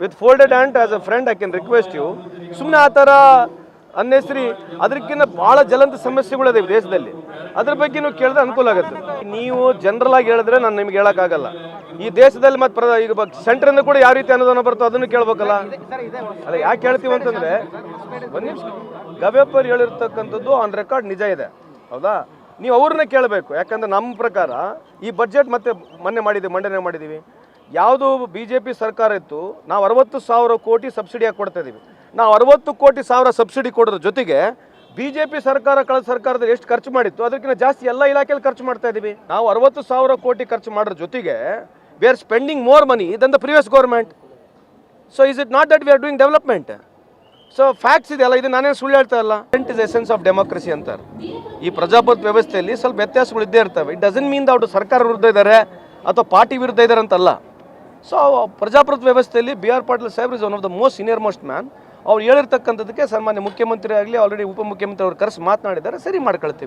With folded hand as a friend, I can request you. ಸುಮ್ಮನೆ ಆ ಥರ ಅನ್ನೆಸ್ರಿ. ಅದಕ್ಕಿಂತ ಭಾಳ ಜಲಂತ ಸಮಸ್ಯೆಗಳಿದೆ ದೇಶದಲ್ಲಿ. ಅದ್ರ ಬಗ್ಗೆ ನೀವು ಕೇಳಿದ್ರೆ ಅನುಕೂಲ ಆಗುತ್ತೆ. ನೀವು ಜನರಲ್ ಆಗಿ ಹೇಳಿದ್ರೆ ನಾನು ನಿಮ್ಗೆ ಹೇಳೋಕ್ಕಾಗಲ್ಲ. ಈ ದೇಶದಲ್ಲಿ ಮತ್ತೆ ಪ್ರ ಈಗ ಸೆಂಟ್ರಿಂದ ಕೂಡ ಯಾವ ರೀತಿ ಅನುದಾನ ಬರ್ತೋ ಅದನ್ನು ಕೇಳ್ಬೇಕಲ್ಲ. ಅಲ್ಲ, ಯಾಕೆ ಹೇಳ್ತೀವಿ ಅಂತಂದ್ರೆ, ಒಂದು ನಿಮಿಷ. ಗವ್ಯಪ್ಪರ್ ಹೇಳಿರ್ತಕ್ಕಂಥದ್ದು ಆನ್ ರೆಕಾರ್ಡ್ ನಿಜ ಇದೆ. ಹೌದಾ? ನೀವು ಅವ್ರನ್ನ ಕೇಳಬೇಕು. ಯಾಕಂದ್ರೆ ನಮ್ಮ ಪ್ರಕಾರ ಈ ಬಜೆಟ್ ಮತ್ತೆ ಮೊನ್ನೆ ಮಾಡಿದ್ದೀವಿ ಮಂಡನೆ ಮಾಡಿದ್ದೀವಿ ಯಾವುದು ಬಿ ಜೆ ಪಿ ಸರ್ಕಾರ ಇತ್ತು, ನಾವು ಅರವತ್ತು ಸಾವಿರ ಕೋಟಿ ಸಬ್ಸಿಡಿಯಾಗಿ ಕೊಡ್ತಾ ಇದ್ದೀವಿ. ನಾವು ಅರವತ್ತು ಕೋಟಿ ಸಾವಿರ ಸಬ್ಸಿಡಿ ಕೊಡೋದ್ರ ಜೊತೆಗೆ ಬಿ ಜೆ ಪಿ ಸರ್ಕಾರ ಕಳೆದ ಸರ್ಕಾರದ ಎಷ್ಟು ಖರ್ಚು ಮಾಡಿತ್ತು, ಅದಕ್ಕಿಂತ ಜಾಸ್ತಿ ಎಲ್ಲ ಇಲಾಖೆಯಲ್ಲಿ ಖರ್ಚು ಮಾಡ್ತಾ ಇದ್ದೀವಿ. ನಾವು ಅರವತ್ತು ಸಾವಿರ ಕೋಟಿ ಖರ್ಚು ಮಾಡೋದ್ರ ಜೊತೆಗೆ we are spending more money than the previous government so is it not that we are doing development so facts ಇದೆಯಲ್ಲ ಇದು ನಾನೇನು ಸುಳ್ಳು ಹೇಳ್ತಾ ಇಲ್ಲ. It is essence of democracy ಅಂತಾರೆ. ಈ ಪ್ರಜಾಪ್ರಭುತ್ವ ವ್ಯವಸ್ಥೆಯಲ್ಲಿ ಸ್ವಲ್ಪ ವ್ಯತ್ಯಾಸಗಳು ಇದ್ದೇ ಇರ್ತವೆ. ಇಟ್ ಡಸನ್ ಮೀನ್ ಅವ್ರು ಸರ್ಕಾರ ವಿರುದ್ಧ ಇದ್ದಾರೆ ಅಥವಾ ಪಾರ್ಟಿ ವಿರುದ್ಧ ಇದ್ದಾರೆ ಅಂತಲ್ಲ. ಸೊ ಪ್ರಜಾಪ್ರಭುತ್ವ ವ್ಯವಸ್ಥೆಯಲ್ಲಿ B R Patil Saheb is one of the most senior most man ಅವ್ರು ಹೇಳಿರ್ತಕ್ಕಂಥದ್ದಕ್ಕೆ ಸನ್ಮಾನ್ಯ ಮುಖ್ಯಮಂತ್ರಿ ಆಗಲಿ ಆಲ್ರೆಡಿ ಉಪಮುಖ್ಯಮಂತ್ರಿ ಅವ್ರು ಕರೆಸಿ ಮಾತನಾಡಿದ್ದಾರೆ, ಸರಿ ಮಾಡ್ಕೊಳ್ತೀವಿ.